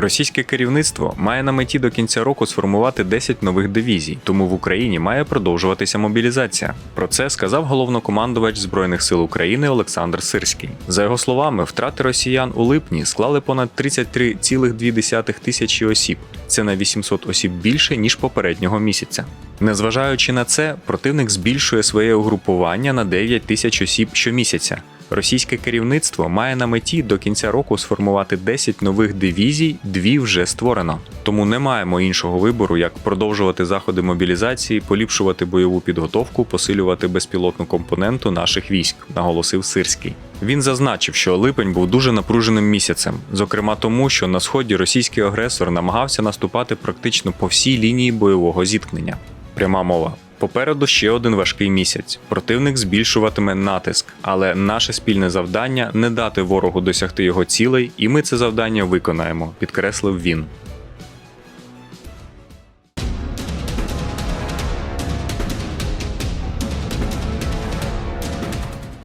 Російське керівництво має на меті до кінця року сформувати 10 нових дивізій, тому в Україні має продовжуватися мобілізація. Про це сказав головнокомандувач Збройних сил України Олександр Сирський. За його словами, втрати росіян у липні склали понад 33,2 тисячі осіб. Це на 800 осіб більше ніж попереднього місяця. Незважаючи на це, противник збільшує своє угрупування на 9 тисяч осіб щомісяця. Російське керівництво має на меті до кінця року сформувати 10 нових дивізій, дві вже створено. Тому не маємо іншого вибору, як продовжувати заходи мобілізації, поліпшувати бойову підготовку, посилювати безпілотну компоненту наших військ, наголосив Сирський. Він зазначив, що липень був дуже напруженим місяцем, зокрема тому, що на сході російський агресор намагався наступати практично по всій лінії бойового зіткнення. Пряма мова. Попереду ще один важкий місяць. Противник збільшуватиме натиск, але наше спільне завдання не дати ворогу досягти його цілей, і ми це завдання виконаємо, підкреслив він.